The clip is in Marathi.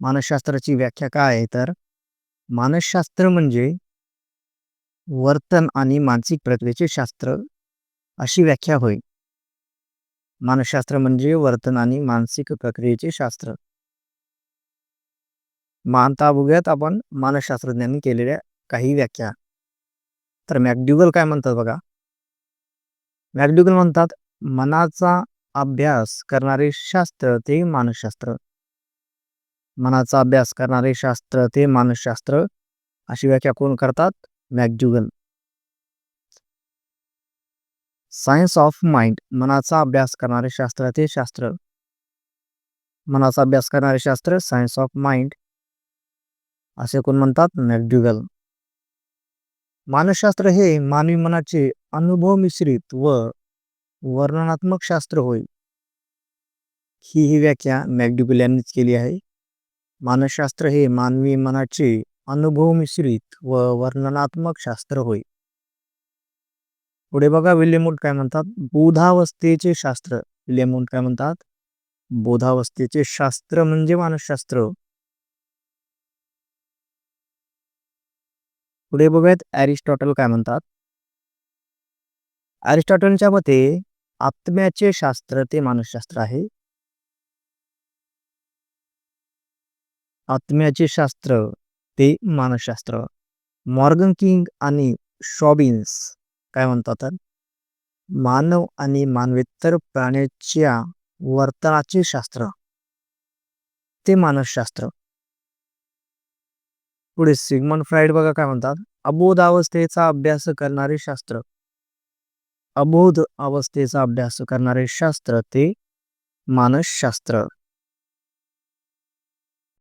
मानसशास्त्राची व्याख्या काय आहे तर मानसशास्त्र म्हणजे वर्तन आणि मानसिक प्रक्रियेचे शास्त्र अशी व्याख्या होय. मानसशास्त्र म्हणजे वर्तन आणि मानसिक प्रक्रियेचे शास्त्र. मानता बघूयात आपण मानसशास्त्रज्ञांनी केलेल्या काही व्याख्या. तर मॅक्ड्युगल काय म्हणतात बघा? मॅकडुगल म्हणतात मनाचा अभ्यास करणारे शास्त्र ते मानसशास्त्र. मनाचा अभ्यास करणारे शास्त्र ते मानसशास्त्र अशी व्याख्या कोण करतात? मॅकडुगल सायन्स ऑफ माइंड मनाचा अभ्यास करणारे शास्त्र ते शास्त्र. मनाचा अभ्यास करणारे शास्त्र सायन्स ऑफ माइंड असे कोण म्हणतात? मॅकड्युगल मानसशास्त्र हे मानवी मनाचे अनुभव मिश्रित व वर्णनात्मक शास्त्र होय. ही ही व्याख्या मॅकड्युगल यांनीच केली आहे. मानसशास्त्र हे मानवी मनाचे अनुभव मिश्रित व वर्णनात्मक शास्त्र होय. पुढे बघा विल्यमूट काय म्हणतात? बोधावस्थेचे शास्त्र. विल्यमूट काय म्हणतात? बोधावस्थेचे शास्त्र म्हणजे मानसशास्त्र. पुढे बघूयात ॲरिस्टॉटल काय म्हणतात? ॲरिस्टॉटलच्या मते आत्म्याचे शास्त्र ते मानसशास्त्र आहे. आत्म्याचे शास्त्र ते मानसशास्त्र. मॉर्गन किंग आणि शॉबिन्स काय म्हणतात मानव आणि मानवेतर प्राण्याच्या वर्तनाचे शास्त्र. ते मानसशास्त्र. पुढे सिगमंड फ्राईड बघा काय म्हणतात. अबोध अवस्थेचा अभ्यास करणारे शास्त्र. अबोध अवस्थेचा अभ्यास करणारे शास्त्र ते मानसशास्त्र.